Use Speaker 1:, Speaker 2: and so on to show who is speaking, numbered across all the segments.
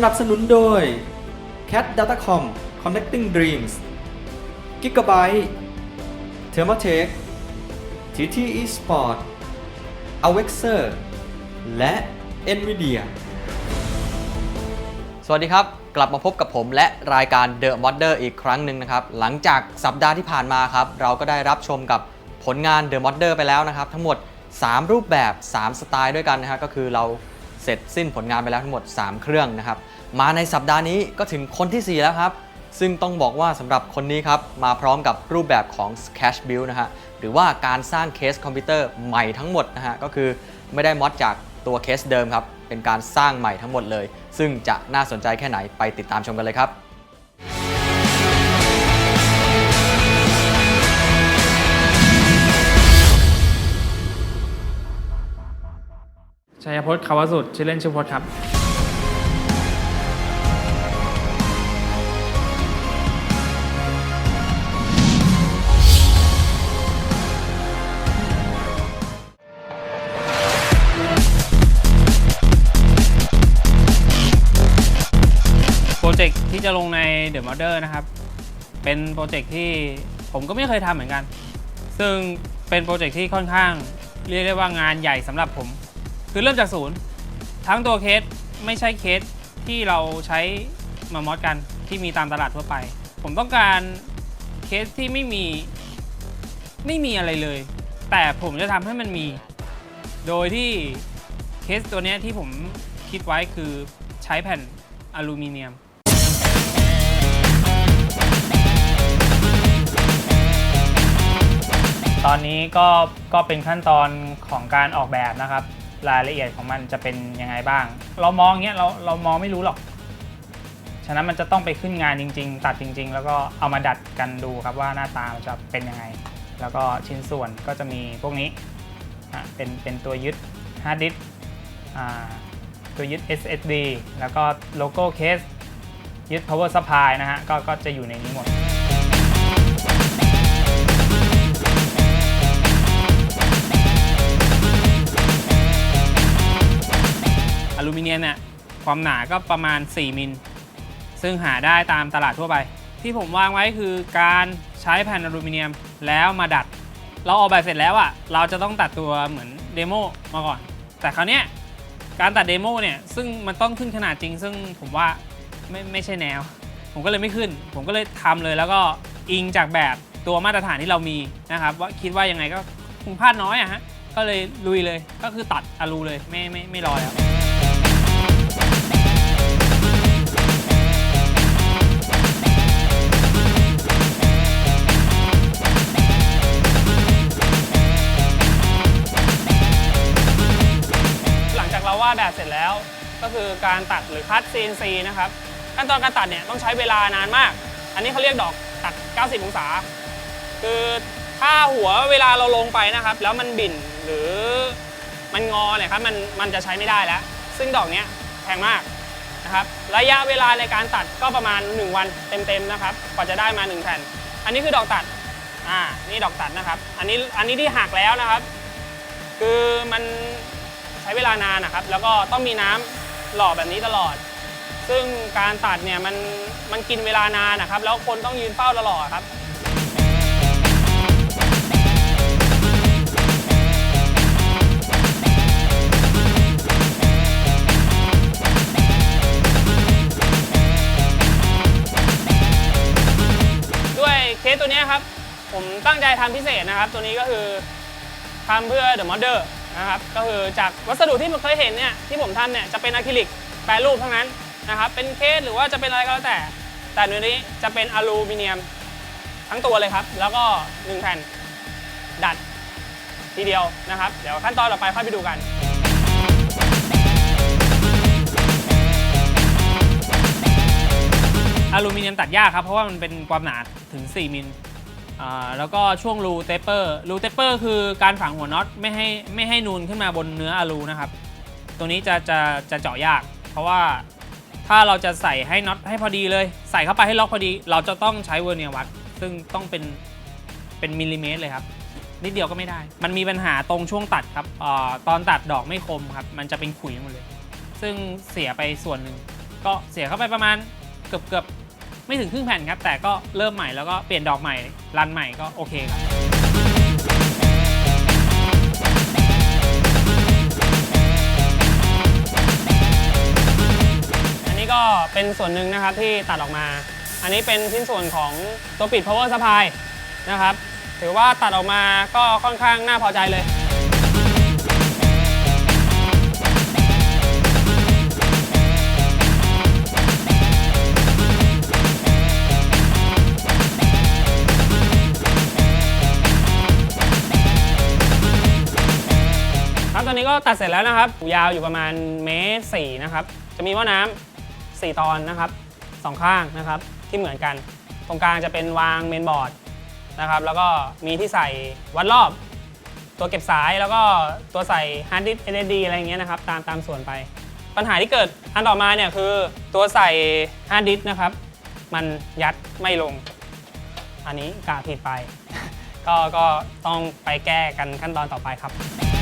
Speaker 1: สนับสนุนโดย Cat Datacom Connecting Dreams Gigabyte Thermatech TT Esport Avexer และ Nvidia
Speaker 2: สวัสดีครับ กลับมาพบกับผมและรายการ The Modder อีกครั้งหนึ่งนะครับ หลังจากสัปดาห์ที่ผ่านมาครับ เราก็ได้รับชมกับผลงาน The Modder ไปแล้วนะครับ ทั้งหมด 3 รูปแบบ 3 สไตล์ด้วยกันนะฮะก็คือเรา เสร็จสิ้นผลงานไปแล้วทั้งหมด 3 เครื่องนะครับ มาในสัปดาห์นี้ก็ถึงคนทีสี่ 4 แล้วครับ ซึ่งต้องบอกว่าสำหรับคนนี้ครับมาพร้อมกับรูปแบบของ Cache Build นะฮะหรือว่าการสร้างเคสคอมพิวเตอร์ใหม่ทั้งหมดนะฮะก็คือไม่ได้มอดจากตัวเคสเดิมครับเป็นการสร้างใหม่ทั้งหมดเลย ซึ่งจะน่าสนใจแค่ไหนไปติดตามชมกันเลยครับ
Speaker 3: ชัยพจน์คาวสุดชื่อเล่นชื่อพจน์ครับ โปรเจกต์ที่จะลงใน The Modder นะครับ เป็นโปรเจกต์ที่ผมก็ไม่เคยทำเหมือนกัน ซึ่งเป็นโปรเจกต์ที่ค่อนข้าง เรียกได้ว่างานใหญ่สำหรับผม คือเริ่มจากศูนย์ทั้งตัวเคสไม่ใช่เคสที่เราใช้มามอดกันที่มีตามตลาดทั่วไป ผมต้องการเคสที่ไม่มีไม่มีอะไรเลย แต่ผมจะทำให้มันมี โดยที่เคสตัวนี้ที่ผมคิดไว้คือใช้แผ่นอลูมิเนียมตอนนี้ก็ก็เป็นขั้นตอนของการออกแบบนะครับ รายละเอียดของมันจะเป็นยังไงบ้าง เรามองเงี้ยเราเรามองไม่รู้หรอก ฉะนั้นมันจะต้องไปขึ้นงานจริง ๆ ตัดจริง ๆ แล้วก็เอามาดัดกันดูครับว่าหน้าตามันจะเป็นยังไง แล้วก็ชิ้นส่วนก็จะมีพวกนี้เป็นเป็นตัวยึดฮาร์ดดิสตัวยึด SSD แล้วก็โลโก้เคสยึด power supply นะฮะก็ก็จะอยู่ในนี้หมด อลูมิเนียมเนี่ยความหนาก็ประมาณ 4 มิล ซึ่งหาได้ตามตลาดทั่วไป ที่ผมวางไว้คือการใช้แผ่นอลูมิเนียมแล้วมาดัด เราออกแบบเสร็จแล้วอะ่ะเราจะต้องตัดตัวเหมือนเดโมมาก่อน แต่คราวเนี้ยการตัดเดโมเนี่ยซึ่งมันต้องขึ้นขนาดจริง ซึ่งผมว่าไม่ไม่ใช่แนว ผมก็เลยไม่ขึ้น ผมก็เลยทำเลยแล้วก็อิงจากแบบตัวมาตรฐานที่เรามีนะครับว่าคิดว่ายังไงก็คงพลาดน้อยอะฮะก็เลยลุยเลยก็คือตัดอลูเลยไม่ไม่ไม่รอแล้ว วาดแบบเสร็จแล้ว ก็คือการตัดหรือคัด CNC นะครับขั้นตอนการตัดเนี่ยต้องใช้เวลานานมาก อันนี้เขาเรียกดอกตัด 90 องศา คือถ้าหัวเวลาเราลงไปนะครับ แล้วมันบิ่นหรือมันงอเนี่ยครับมันมันจะใช้ไม่ได้แล้ว ซึ่งดอกเนี้ยแพงมากนะครับระยะเวลาในการตัดก็ประมาณ 1 วันเต็มๆนะครับกว่าจะได้มา 1 แผ่น อันนี้คือดอกตัดอ่านี่ดอกตัดนะครับ อันนี้อันนี้ที่หักแล้วนะครับ คือมัน ช้เวลานานนะครับ แล้วก็ต้องมีน้ำหล่อแบบนี้ตลอด ซึ่งการตัดเนี่ยมันมันกินเวลานานนะครับ แล้วคนต้องยืนเฝ้าตลอดครับด้วยเคสตัวนี้ครับ ผมตั้งใจทำพิเศษนะครับ ตัวนี้ก็คือทำเพื่อ The Modder นะครับก็คือจากวัสดุที่ผมเคยเห็นเนี่ยที่ผมทำเนี่ยจะเป็นอะคริลิกแปรรูปทั้งนั้นนะครับเป็นเคสหรือว่าจะเป็นอะไรก็แล้วแต่ แต่ในนี้จะเป็นอลูมิเนียมทั้งตัวเลยครับ แล้วก็1แผ่นดัดทีเดียวนะครับ เดี๋ยวขั้นตอนต่อไปค่อยไปดูกันอลูมิเนียมตัดยากครับ เพราะว่ามันเป็นความหนาถึง 4 มิล แล้วก็ช่วงรูเตปเปอร์รูเตปเปอร์คือการฝังหัวน็อตไม่ให้ไม่ให้นูนขึ้นมาบนเนื้ออะลูนะครับ ตัวนี้จะจะจะเจาะยาก เพราะว่าถ้าเราจะใส่ให้น็อตให้พอดีเลย ใส่เข้าไปให้ล็อกพอดี เราจะต้องใช้เวอร์เนียร์วัด ซึ่งต้องเป็นเป็นมิลลิเมตรเลยครับนิดเดียวก็ไม่ได้ มันมีปัญหาตรงช่วงตัดครับอตอนตัดดอกไม่คมครับ มันจะเป็นขุยหมดเลย ซึ่งเสียไปส่วนหนึ่ง ก็ก็เสียเข้าไปประมาณเกือบเกือบ ไม่ถึงครึ่งแผ่นครับ แต่ก็เริ่มใหม่แล้วก็เปลี่ยนดอกใหม่รันใหม่ก็โอเคครับอันนี้ก็เป็นส่วนหนึ่งนะครับที่ตัดออกมา อันนี้เป็นชิ้นส่วนของตัวปิด power supply นะครับ ถือว่าตัดออกมาก็ค่อนข้างน่าพอใจเลย ก็ตัดเสร็จแล้วนะครับ ยาวอยู่ประมาณเมตรสี่นะครับ จะมีหม้อน้ำสี่ตอนนะครับสองข้างนะครับที่เหมือนกัน ตรงกลางจะเป็นวางเมนบอร์ดนะครับ แล้วก็มีที่ใส่วัดรอบ ตัวเก็บสายแล้วก็ตัวใส่ฮาร์ดดิสก์ SSD อะไรเงี้ยนะครับตามตามส่วนไป ปัญหาที่เกิดอันต่อมาเนี่ยคือตัวใส่ฮาร์ดดิสก์นะครับ มันยัดไม่ลง อันนี้กาผิดไป ก็ก็ต้องไปแก้กันขั้นตอนต่อไปครับ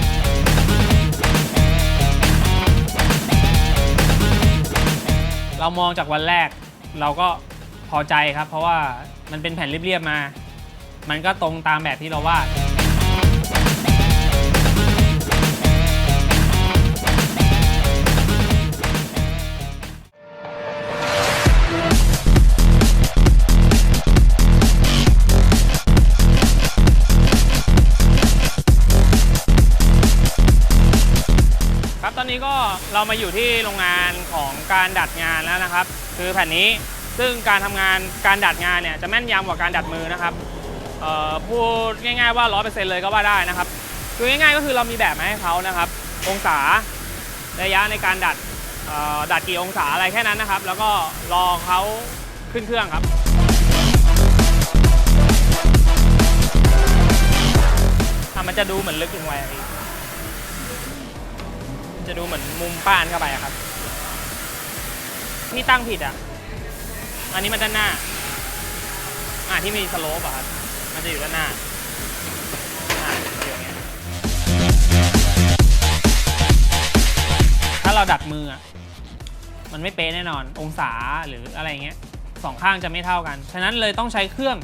Speaker 3: เรามองจากวันแรกเราก็พอใจครับ เพราะว่ามันเป็นแผ่นเรียบๆมา มันก็ตรงตามแบบที่เราวาด เรามาอยู่ที่โรงงานของการดัดงานแล้วนะครับ คือแผ่นนี้ซึ่งการทำงานการดัดงานเนี่ยจะแม่นยำกว่าการดัดมือนะครับพูดง่ายๆว่า100%เซ็นเลยก็ว่าได้นะครับคือง่ายๆก็คือเรามีแบบมาให้เขานะครับ องศาระยะในการดัดดัดกี่องศาอะไรแค่นั้นนะครับ แล้วก็รอเขาขึ้นเครื่องครับ มันจะดูเหมือนลึกลงไป จะดูเหมือนมุมป้านเข้าไปอะครับ ที่ตั้งผิดอะ อันนี้มันด้านหน้า อ่าที่มีสโลปอะครับ มันจะอยู่ด้านหน้าอ่าอยู่อย่างเงี้ยถ้าเราดัดมืออะมันไม่เป๊ะแน่นอน องศาหรืออะไรเงี้ยสองข้างจะไม่เท่ากัน ฉะนั้นเลยต้องใช้เครื่อง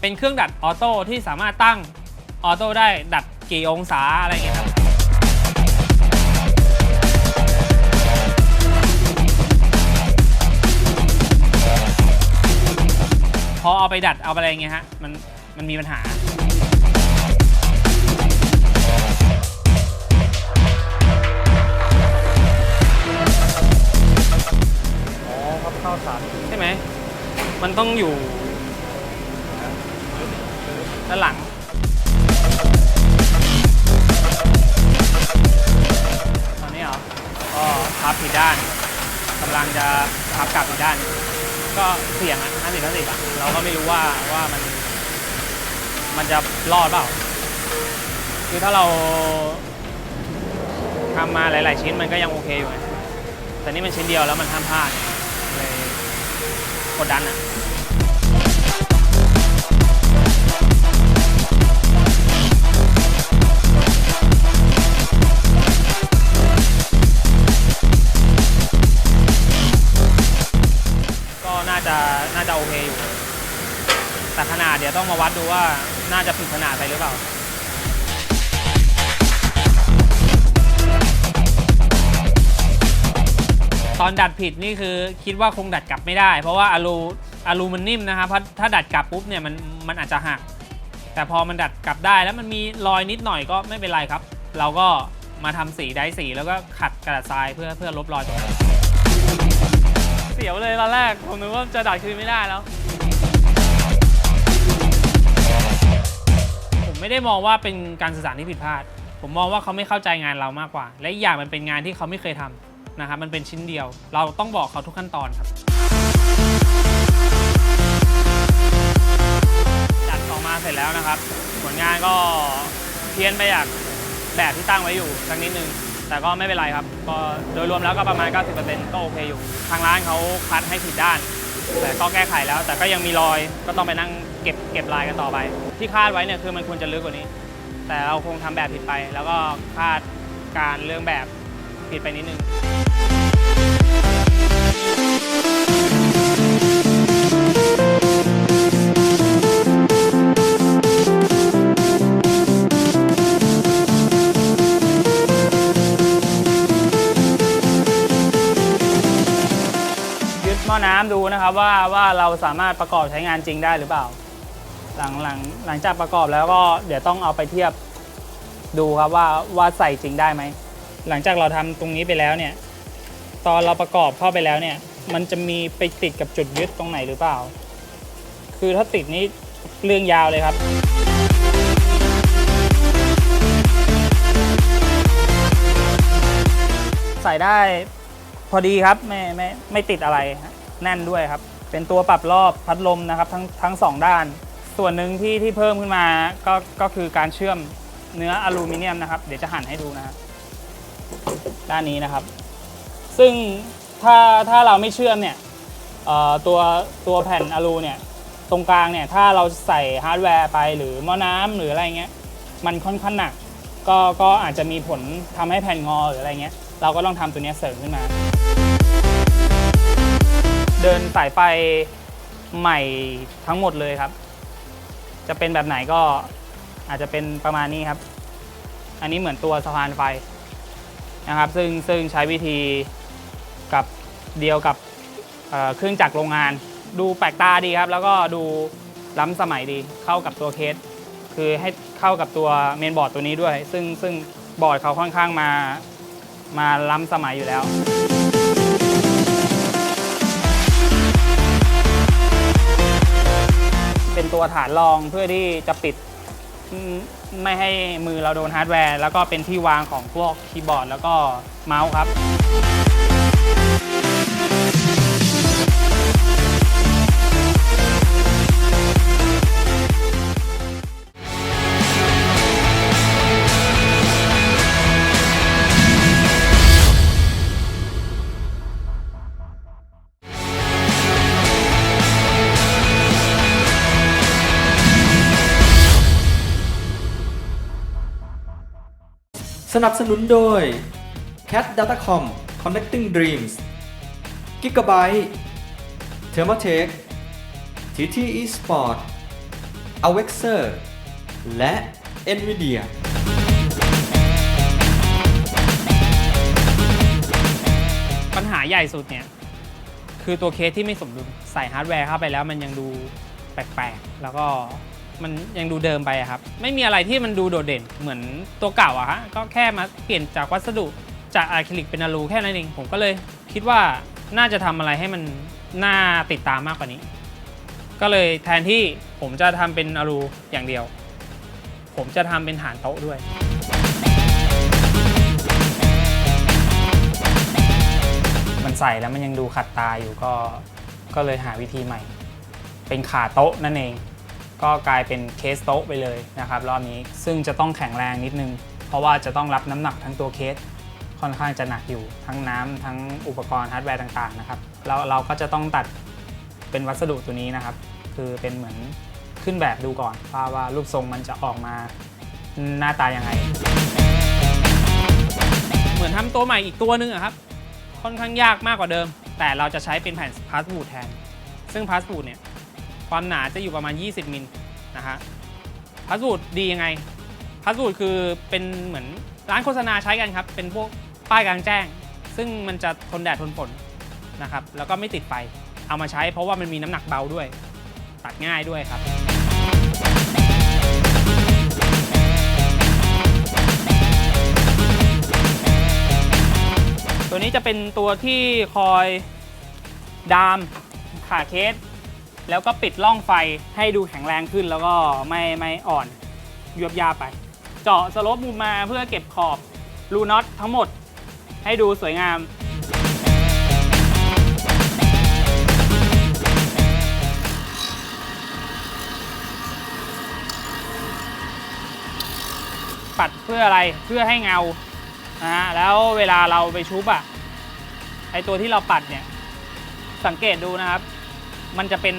Speaker 3: เป็นเครื่องดัดออโต้ที่สามารถตั้งออโต้ได้ดัดกี่องศาอะไรเงี้ยครับ พอเอาไปดัดเอาไปอะไรเงี้ยฮะมันมันมีปัญหา
Speaker 1: อ๋อครับข้าวสาร
Speaker 3: ใช่ไหม มันต้องอยู่ด้านหลัง ตอนนี้เหรอ ก็พับผิดด้านกำลังจะพับกลับอีกด้าน ก็เสี่ยงอะห้าสิบห้าสิบอะ เราก็ไม่รู้ว่าว่ามัน มันจะรอดเปล่า คือถ้าเราทำมาหลาย ๆ ชิ้นมันก็ยังโอเคอยู่ไงแต่นี่มันชิ้นเดียวแล้วมันห้ามพลาดเลยกดดันอะ ดี๋ยวต้องมาวัดดูว่าน่าจะผิดขนาดไปหรือเปล่าตอนดัดผิดนี่คือคิดว่าคงดัดกลับไม่ได้ เพราะว่าอะลูอะลูมันนิ่มนะครับเพราะถ้าดัดกลับปุ๊บเนี่ยมันมันอาจจะหัก แต่พอมันดัดกลับได้แล้วมันมีรอยนิดหน่อยก็ไม่เป็นไรครับ เราก็มาทำสีได้สีแล้วก็ขัดกระดาษทรายเพื่อเพื่อลบรอยตรงนั้นเสียวเลยตอนแรกผมนึกว่าจะดัดคืนไม่ได้แล้ว ไม่ได้มองว่าเป็นการสื่อสารที่ผิดพลาด ผมมองว่าเขาไม่เข้าใจงานเรามากกว่า และอีกอย่างมันเป็นงานที่เขาไม่เคยทำนะครับมันเป็นชิ้นเดียว เราต้องบอกเขาทุกขั้นตอนครับจัดออกมาเสร็จแล้วนะครับ ผลงานก็เพี้ยนไปจากแบบที่ตั้งไว้อยู่สักนิดนึงแต่ก็ไม่เป็นไรครับ ก็โดยรวมแล้วก็ประมาณ 90%ก็โอเคอยู่ ทางร้านเขาคัดให้ผิดด้าน แต่ก็แก้ไขแล้ว แต่ก็ยังมีรอย ก็ต้องไปนั่ง เก็บเก็บลายกันต่อไป ที่คาดไว้เนี่ยคือมันควรจะลึกกว่านี้ แต่เราคงทำแบบผิดไป แล้วก็คาดการเรื่องแบบผิดไปนิดนึงยึดหม้อน้ำดูนะครับว่าว่าเราสามารถประกอบใช้งานจริงได้หรือเปล่า หลังหลังหลังจากประกอบแล้วก็เดี๋ยวต้องเอาไปเทียบดูครับว่าว่าใส่จริงได้ไหม หลังจากเราทำตรงนี้ไปแล้วเนี่ย ตอนเราประกอบเข้าไปแล้วเนี่ย มันจะมีไปติดกับจุดยึดตรงไหนหรือเปล่า คือถ้าติดนี้เรื่องยาวเลยครับใส่ได้พอดีครับไม่ไม่ไม่ติดอะไรแน่นด้วยครับ เป็นตัวปรับรอบพัดลมนะครับ ทั้งทั้งสองด้าน ส่วนหนึ่งที่ที่เพิ่มขึ้นมาก็ก็คือการเชื่อมเนื้ออลูมิเนียมนะครับ เดี๋ยวจะหั่นให้ดูนะครับด้านนี้นะครับ ซึ่งถ้าถ้าเราไม่เชื่อมเนี่ยตัวตัวแผ่นอลูเนี่ยตรงกลางเนี่ยถ้าเราใส่ฮาร์ดแวร์ไปหรือหม้อน้ำหรืออะไรเงี้ยมันค่อนข้างหนักก็ก็อาจจะมีผลทำให้แผ่นงอหรืออะไรเงี้ยเราก็ต้องทำตัวนี้เสริมขึ้นมา เดินสายไฟใหม่ทั้งหมดเลยครับ จะเป็นแบบไหนก็อาจจะเป็นประมาณนี้ครับ อันนี้เหมือนตัวสะพานไฟนะครับ ซึ่งซึ่งใช้วิธีกับเดียวกับเเครื่องจักรโรงงาน ดูแปลกตาดีครับ แล้วก็ดูล้ำสมัยดีเข้ากับตัวเคส คือให้เข้ากับตัวเมนบอร์ดตัวนี้ด้วย ซึ่งซึ่งบอร์ดเขาค่อนข้างมามาล้ำสมัยอยู่แล้ว เป็นตัวฐานรองเพื่อที่จะปิดไม่ให้มือเราโดนฮาร์ดแวร์ แล้วก็เป็นที่วางของพวกคีย์บอร์ด แล้วก็เมาส์ครับ
Speaker 2: นับสนุนโดย Cat Datacom Connecting Dreams Gigabyte Thermatech TT Esport Avexer และ Nvidia
Speaker 3: ปัญหาใหญ่สุดเนี่ย คือตัวเคสที่ไม่สมดุลใส่ฮาร์ดแวร์เข้าไปแล้วมันยังดูแปลกๆ แล้วก็ มันยังดูเดิมไปครับ ไม่มีอะไรที่มันดูโดดเด่นเหมือนตัวเก่าอะฮะก็แค่มาเปลี่ยนจากวัสดุจากอะคริลิกเป็นอะลูแค่นั้นเองผมก็เลยคิดว่าน่าจะทำอะไรให้มันน่าติดตามมากกว่านี้ ก็เลยแทนที่ผมจะทำเป็นอะลูอย่างเดียว ผมจะทำเป็นฐานโต๊ะด้วยมันใส่แล้วมันยังดูขัดตาอยู่ก็ก็เลยหาวิธีใหม่ เป็นขาโต๊ะนั่นเอง ก็กลายเป็นเคสโต๊ะไปเลยนะครับรอบนี้ซึ่งจะต้องแข็งแรงนิดนึง เพราะว่าจะต้องรับน้ำหนักทั้งตัวเคสค่อนข้างจะหนักอยู่ทั้งน้ำทั้งอุปกรณ์ฮาร์ดแวร์ต่างๆนะครับแล้วเราก็จะต้องตัดเป็นวัสดุตัวนี้นะครับ คือเป็นเหมือนขึ้นแบบดูก่อนว่าว่ารูปทรงมันจะออกมาหน้าตายังไง เหมือนทำตัวใหม่อีกตัวหนึงครับ ค่อนข้างยากมากกว่าเดิม แต่เราจะใช้เป็นแผ่นพาสบูดแทน ซึ่งพาสบูดเนี่ย ความหนาจะอยู่ประมาณ 20 มิลนะฮะพาสบูดดียังไงพาสบูดคือเป็นเหมือนร้านโฆษณาใช้กันครับ เป็นพวกป้ายกลางแจ้ง ซึ่งมันจะทนแดดทนฝนนะครับ แล้วก็ไม่ติดไฟ เอามาใช้เพราะว่ามันมีน้ำหนักเบาด้วย ตัดง่ายด้วยครับตัวนี้จะเป็นตัวที่คอยดามขาเคส แล้วก็ปิดล่องไฟให้ดูแข็งแรงขึ้นแล้วก็ไม่ไม่อ่อนยวบยาบไป เจาะสโลปมุมมาเพื่อเก็บขอบรูน็อตทั้งหมดให้ดูสวยงาม ปัดเพื่ออะไรเพื่อให้เงานะฮะแล้วเวลาเราไปชุบอะไอตัวที่เราปัดเนี่ย สังเกตดูนะครับ มันจะเป็น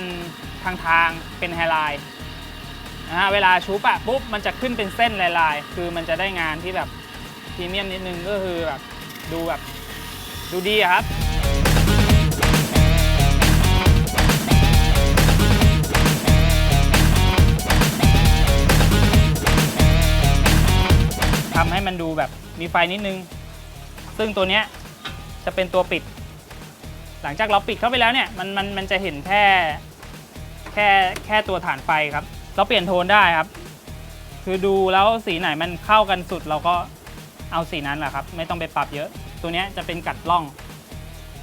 Speaker 3: ทางทางเป็นไฮไลน์นะฮะเวลาชุบอะปุ๊บมันจะขึ้นเป็นเส้นลายๆ คือมันจะได้งานที่แบบพรีเมียมนิดนึงก็คือแบบดูแบบดูดีครับทำให้มันดูแบบมีไฟนิดนึง ซึ่งตัวเนี้ยจะเป็นตัวปิด หลังจากเราปิดเข้าไปแล้วเนี่ยมันมันมันจะเห็นแค่แค่แค่ตัวฐานไฟครับ เราเปลี่ยนโทนได้ครับ คือดูแล้วสีไหนมันเข้ากันสุดเราก็เอาสีนั้นแหละครับ ไม่ต้องไปปรับเยอะ ตัวนี้จะเป็นกัดร่อง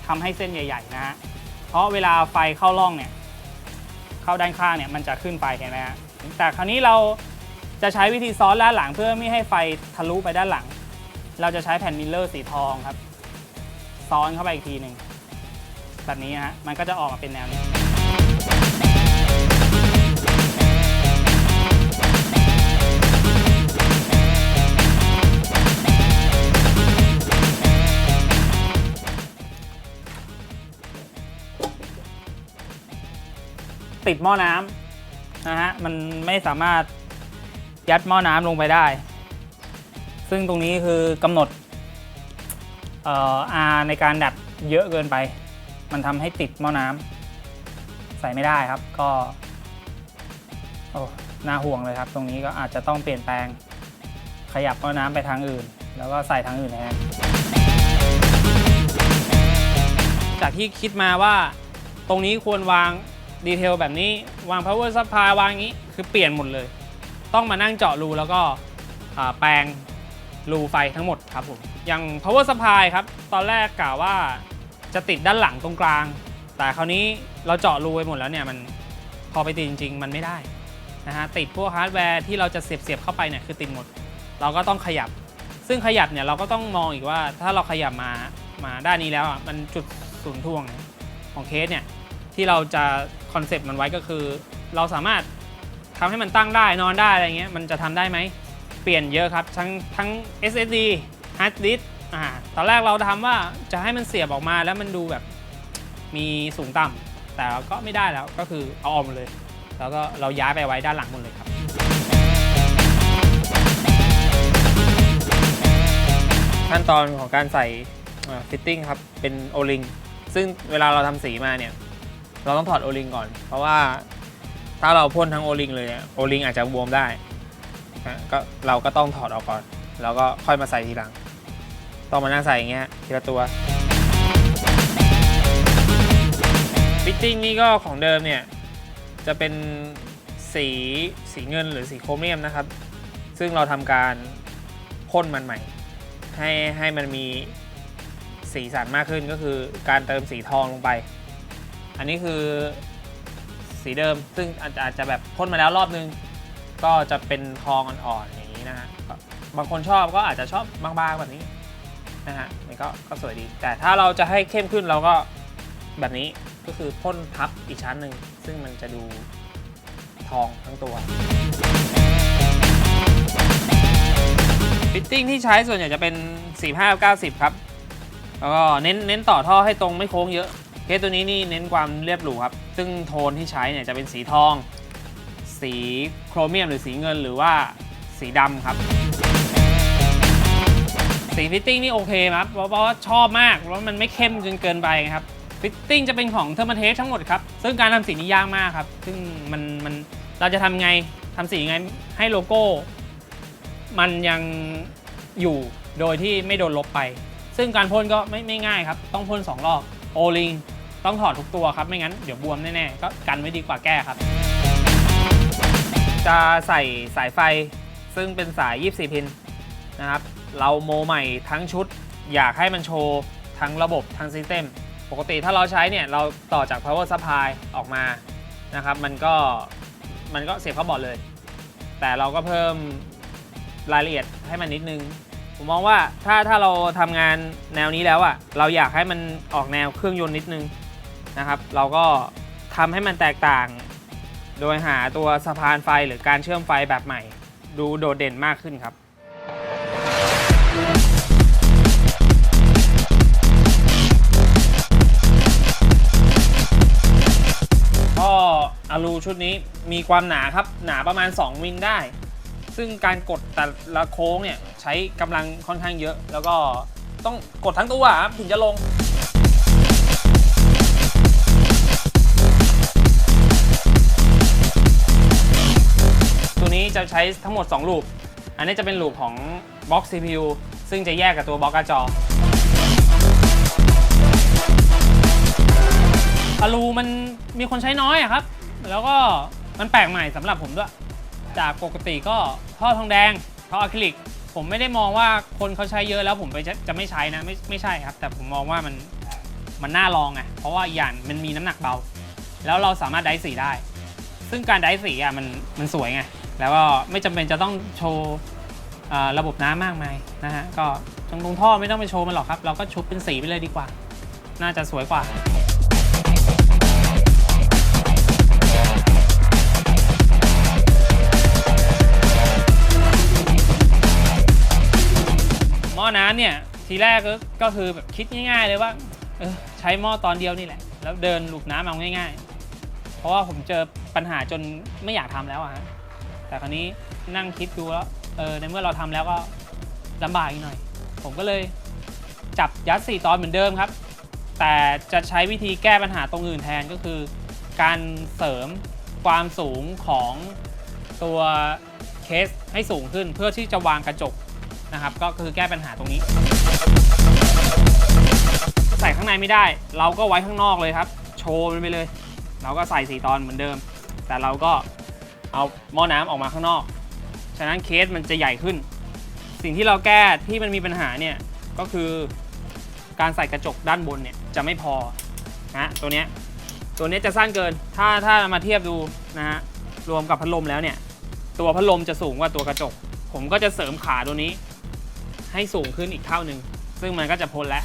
Speaker 3: ทำให้เส้นใหญ่ ๆ นะฮะเพราะเวลาไฟเข้าร่องเนี่ยเข้าด้านข้างเนี่ยมันจะขึ้นไปเห็นไหมฮะแต่คราวนี้เราจะใช้วิธีซ้อนด้านหลังเพื่อไม่ให้ไฟทะลุไปด้านหลัง เราจะใช้แผ่นมิลเลอร์สีทองครับ ซ้อนเข้าไปอีกทีหนึ่ง แบบนี้ฮะมันก็จะออกมาเป็นแนวนี้ติดหม้อน้ำนะฮะมันไม่สามารถยัดหม้อน้ำลงไปได้ ซึ่งตรงนี้คือกำหนดเอ่อ R ในการดัดเยอะเกินไป มันทำให้ติดหม้อน้ำใส่ไม่ได้ครับ ก็โอ้น่าห่วงเลยครับ ตรงนี้ก็อาจจะต้องเปลี่ยนแปลงขยับหม้อน้ำไปทางอื่น แล้วก็ใส่ทางอื่นแทนจากที่คิดมาว่าตรงนี้ควรวางดีเทลแบบนี้วาง power supply วางอย่างนี้คือเปลี่ยนหมดเลย ต้องมานั่งเจาะรูแล้วก็แปลงรูไฟทั้งหมดครับผมอย่าง power supply ครับ ตอนแรกกล่าวว่า จะติดด้านหลังตรงกลาง แต่คราวนี้เราเจาะรูไปหมดแล้วเนี่ยมันพอไปติดจริง ๆ มันไม่ได้นะฮะติดพวกฮาร์ดแวร์ที่เราจะเสียบๆเข้าไปเนี่ยคือติดหมด เราก็ต้องขยับ ซึ่งขยับเนี่ยเราก็ต้องมองอีกว่าถ้าเราขยับมามาด้านนี้แล้วอะมันจุดศูนย์ถ่วงของเคสเนี่ยที่เราจะคอนเซปต์มันไว้ก็คือ เราสามารถทำให้มันตั้งได้นอนได้อะไรเงี้ยมันจะทำได้ไหมเปลี่ยนเยอะครับทั้งทั้ง SSD hard disk อ่าตอนแรกเราทำว่าจะให้มันเสียบออกมาแล้วมันดูแบบมีสูงต่ำแต่ก็ไม่ได้แล้วก็คือเอาออกหมดเลย แล้วก็เราย้ายไปไว้ด้านหลังหมดเลยครับขั้นตอนของการใส่ฟิตติ้งครับเป็นโอลิงซึ่งเวลาเราทำสีมาเนี่ย เราต้องถอดโอลิงก่อน เพราะว่าถ้าเราพ่นทั้งโอลิงเลยโอลิงอาจจะบวมได้ก็เราก็ต้องถอดออกก่อน แล้วก็ค่อยมาใส่ทีหลัง ต้องมานั่งใส่อย่างเงี้ยทีละตัวฟิตติ้งนี่ก็ของเดิมเนี่ยจะเป็นสีสีเงินหรือสีโครเมียมนะครับ ซึ่งเราทำการพ่นมันใหม่ ให้ให้มันมีสีสันมากขึ้นก็คือการเติมสีทองลงไป อันนี้คือสีเดิมซึ่งอาจจะแบบพ่นมาแล้วรอบนึง ก็จะเป็นทองอ่อนๆอย่างนี้นะฮะบางคนชอบก็อาจจะชอบบางๆแบบนี้ นะฮะมันก็ก็สวยดี แต่ถ้าเราจะให้เข้มขึ้นเราก็แบบนี้ก็คือพ่นทับอีกชั้นหนึ่ง ซึ่งมันจะดูทองทั้งตัวฟิตติ้งที่ใช้ส่วนใหญ่จะเป็น 45-90 ครับ แล้วก็เน้นเน้นต่อท่อให้ตรงไม่โค้งเยอะ เคสตัวนี้นี่เน้นความเรียบหรูครับ ซึ่งโทนที่ใช้เนี่ยจะเป็นสีทอง สีโครเมียมหรือสีเงินหรือว่าสีดำครับ สีฟิตติ้งนี่โอเคครับ เพราะว่าชอบมาก เพราะมันไม่เข้มจนเกินไปครับ ฟิตติ้งจะเป็นของเทอร์มาเทสทั้งหมดครับ ซึ่งการทำสีนี่ยากมากครับ ซึ่งมันมันเราจะทำไงทำสีไงให้โลโก้ มันยังอยู่โดยที่ไม่โดนลบไป ซึ่งการพ่นก็ไม่ไม่ง่ายครับ ต้องพ่นสองรอบโอลิงต้องถอดทุกตัวครับ ไม่งั้นเดี๋ยวบวมแน่ๆ ก็กันไว้ดีกว่าแก้ครับ จะใส่สายไฟซึ่งเป็นสาย 24 พินนะครับ เราโมใหม่ทั้งชุด อยากให้มันโชว์ทั้งระบบทั้งซิสเต็มปกติถ้าเราใช้เนี่ย เราต่อจาก power supply ออกมานะครับ มันก็มันก็เสียบเข้าบอร์ดเลย แต่เราก็เพิ่มรายละเอียดให้มันนิดนึง ผมมองว่าถ้าถ้าเราทำงานแนวนี้แล้วอะ่ะเราอยากให้มันออกแนวเครื่องยนต์นิดนึงนะครับ เราก็ทำให้มันแตกต่าง โดยหาตัวสะพานไฟหรือการเชื่อมไฟแบบใหม่ ดูโดดเด่นมากขึ้นครับ ชุดนี้มีความหนาครับหนาประมาณ 2 มิลได้ ซึ่งการกดแต่ละโค้งเนี่ยใช้กำลังค่อนข้างเยอะ แล้วก็ต้องกดทั้งตัวครับถึงจะลงตัวนี้จะใช้ทั้งหมด 2 ลูป อันนี้จะเป็นลูปของบล็อก CPU ซึ่งจะแยกกับตัวบล็อกการ์จออะลูมันมีคนใช้น้อยอะครับ แล้วก็มันแปลกใหม่สำหรับผมด้วย จากปกติก็ท่อทองแดงท่ออะคริลิก ผมไม่ได้มองว่าคนเขาใช้เยอะแล้วผมไปจะจะไม่ใช้นะไม่ไม่ใช่ครับ แต่ผมมองว่ามันมันน่าลองไงเพราะว่าอย่างมันมีน้ำหนักเบา แล้วเราสามารถได้สีได้ ซึ่งการได้สีอะมันมันสวยไงแล้วก็ไม่จำเป็นจะต้องโชว์อ่าระบบน้ำมากมายนะฮะก็ตรงตรงท่อไม่ต้องไปโชว์มันหรอกครับ เราก็ชุบเป็นสีไปเลยดีกว่า น่าจะสวยกว่า อน้ำเนี่ยทีแรกก็คือแบบคิดง่าย ๆ เลยว่าเออใช้หม้อตอนเดียวนี่แหละ แล้วเดินลูกน้ำเอาง่าย ๆ เพราะว่าผมเจอปัญหาจนไม่อยากทำแล้วอะฮะแต่คราวนี้นั่งคิดดูแล้วเออในเมื่อเราทำแล้วก็ลำบากอีกหน่อย ผมก็เลยจับยัดสี่ตอนเหมือนเดิมครับ แต่จะใช้วิธีแก้ปัญหาตรงอื่นแทนก็คือ การเสริมความสูงของตัวเคสให้สูงขึ้นเพื่อที่จะวางกระจก นะครับ ก็คือแก้ปัญหาตรงนี้ ใส่ข้างในไม่ได้ เราก็ไว้ข้างนอกเลยครับ โชว์มันไปเลย เราก็ใส่สีตอนเหมือนเดิม แต่เราก็เอาหม้อน้ำออกมาข้างนอก ฉะนั้นเคสมันจะใหญ่ขึ้น สิ่งที่เราแก้ที่มันมีปัญหาเนี่ยก็คือการใส่กระจกด้านบนเนี่ยจะไม่พอนะตัวเนี้ยตัวเนี้ยจะสั้นเกิน ถ้าถ้ามาเทียบดูนะฮะ รวมกับพัดลมแล้วเนี่ย ตัวพัดลมจะสูงกว่าตัวกระจก ผมก็จะเสริมขาตัวนี้ ให้สูงขึ้นอีกเท่าหนึ่งซึ่งมันก็จะพ้นแล้ว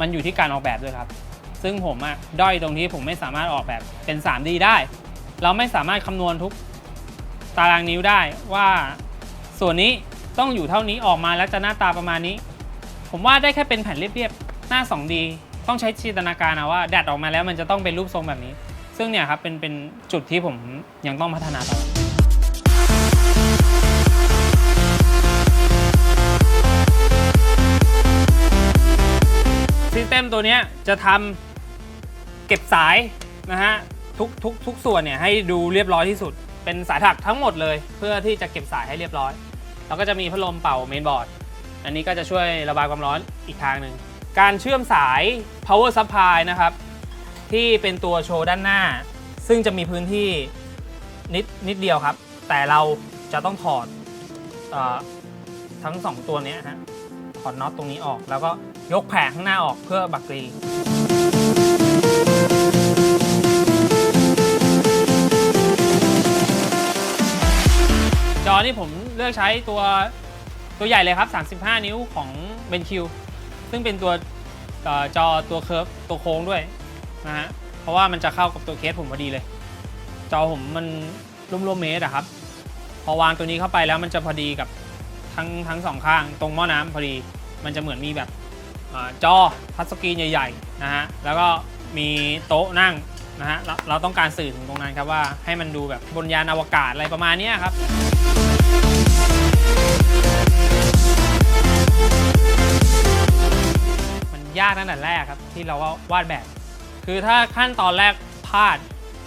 Speaker 3: มันอยู่ที่การออกแบบด้วยครับ ซึ่งผมอะด้อยตรงที่ผมไม่สามารถออกแบบเป็น 3D ได้ เราไม่สามารถคำนวณทุกตารางนิ้วได้ว่าส่วนนี้ ต้องอยู่เท่านี้ออกมาแล้วจะหน้าตาประมาณนี้ ผมว่าได้แค่เป็นแผ่นเรียบๆหน้า 2D ต้องใช้จินตนาการนะว่าแดดออกมาแล้วมันจะต้องเป็นรูปทรงแบบนี้ ซึ่งเนี่ยครับเป็นเป็นจุดที่ผมยังต้องพัฒนาต่อซิสเต็มตัวนี้จะทำเก็บสายนะฮะทุกทุกทุกส่วนเนี่ยให้ดูเรียบร้อยที่สุด เป็นสายถักทั้งหมดเลย เพื่อที่จะเก็บสายให้เรียบร้อย แล้วก็จะมีพัดลมเป่าเมนบอร์ด อันนี้ก็จะช่วยระบายความร้อนอีกทางหนึ่ง การเชื่อมสาย power supply นะครับ ที่เป็นตัวโชว์ด้านหน้า ซึ่งจะมีพื้นที่นิดนิดเดียวครับ แต่เราจะต้องถอดออทั้งสองตัวนี้ฮะ ถอดน็อตตรงนี้ออก แล้วก็ยกแผงข้างหน้าออกเพื่อบักกรี อนี่ผมเลือกใช้ตัวตัวใหญ่เลยครับ 35 นิ้วของ BenQ ซึ่งเป็นตัวอจอตัวเคิร์ฟตัวโค้งด้วยนะฮะ เพราะว่ามันจะเข้ากับตัวเคสผมพอดีเลย จอผมมันร่วมๆเมตรอะครับ พอวางตัวนี้เข้าไปแล้วมันจะพอดีกับทั้งทั้งสองข้างตรงหม้อน้ำพอดี มันจะเหมือนมีแบบอจอทัชสกรีนใหญ่ๆนะฮะ แล้วก็มีโต๊ะนั่ง นะฮะเราเราต้องการสื่อถึงตรงนั้นครับว่าให้มันดูแบบบนยานอวกาศอะไรประมาณเนี้ยครับ มันยากตั้งแต่แรกครับที่เราว่าวาดแบบ คือถ้าขั้นตอนแรกพลาด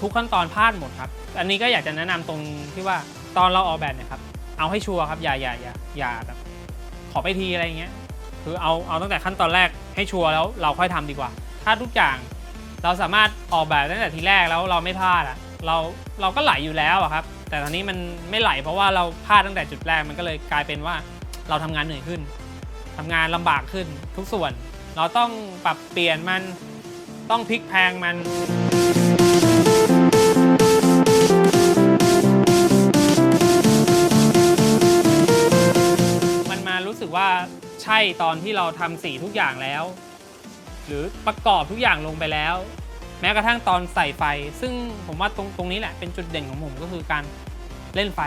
Speaker 3: ทุกขั้นตอนพลาดหมดครับ อันนี้ก็อยากจะแนะนำตรงที่ว่าตอนเราออกแบบเนี่ยครับเอาให้ชัวร์ครับอย่าอย่าอย่าอย่าแบบขอไปทีอะไรอย่างเงี้ย คือเอาเอาตั้งแต่ขั้นตอนแรกให้ชัวร์แล้วเราค่อยทำดีกว่า ถ้าทุกอย่าง เราสามารถออกแบบตั้งแต่ทีแรกแล้วเราไม่พลาดอะเราเราก็ไหลอยู่แล้วอะครับ แต่ตอนนี้มันไม่ไหลเพราะว่าเราพลาดตั้งแต่จุดแรกมันก็เลยกลายเป็นว่าเราทำงานเหนื่อยขึ้นทำงานลำบากขึ้นทุกส่วน เราต้องปรับเปลี่ยนมันต้องพลิกแพงมันมันมารู้สึกว่าใช่ตอนที่เราทำสีทุกอย่างแล้ว หรือประกอบทุกอย่างลงไปแล้ว แม้กระทั่งตอนใส่ไฟ ซึ่งผมว่าตรงตรงนี้แหละเป็นจุดเด่นของผมก็คือการเล่นไฟ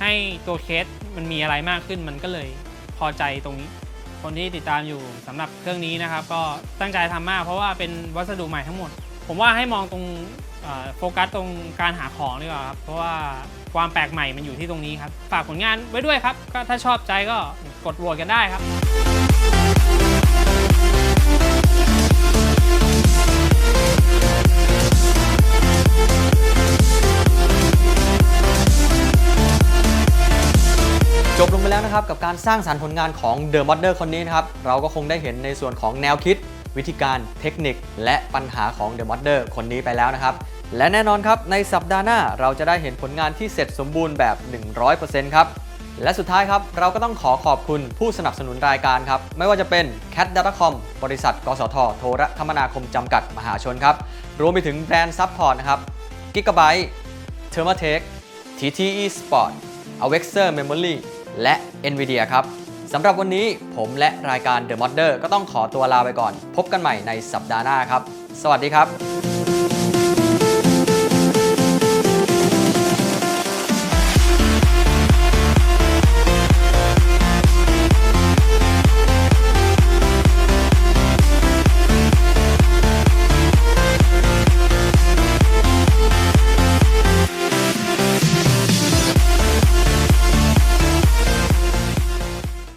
Speaker 3: ให้ตัวเคสมันมีอะไรมากขึ้นมันก็เลยพอใจตรงนี้ คนที่ติดตามอยู่สำหรับเครื่องนี้นะครับ ก็ตั้งใจทำมาก เพราะว่าเป็นวัสดุใหม่ทั้งหมด ผมว่าให้มองตรงโฟกัสตรงการหาของดีกว่าครับเพราะว่าความแปลกใหม่มันอยู่ที่ตรงนี้ครับ ฝากผลงานไว้ด้วยครับ ก็ถ้าชอบใจก็กดโหวตกันได้ครับ
Speaker 2: จบลงไปแล้วนะครับกับการสร้างสรรค์ผลงานของ The Modder คนนี้นะครับ เราก็คงได้เห็นในส่วนของแนวคิด วิธีการเทคนิค และปัญหาของ The Modder คนนี้ไปแล้วนะครับ และแน่นอนครับในสัปดาห์หน้าเราจะได้เห็นผลงานที่เสร็จสมบูรณ์แบบ 100%ครับ และสุดท้ายครับเราก็ต้องขอขอบคุณผู้สนับสนุนรายการครับ ไม่ว่าจะเป็น Cat Datacom บริษัท กสทโทรคมนาคมจำกัดมหาชนครับ รวมไปถึงแบรนด์ซัพพอร์ตนะครับ Gigabyte t h e r m a t e c TTE Sport Avexer Memory และ NVIDIA ครับสำหรับวันนี้ผมและรายการ The Modder ก็ต้องขอตัวลาไปก่อน พบกันใหม่ในสัปดาห์หน้าครับ สวัสดีครับ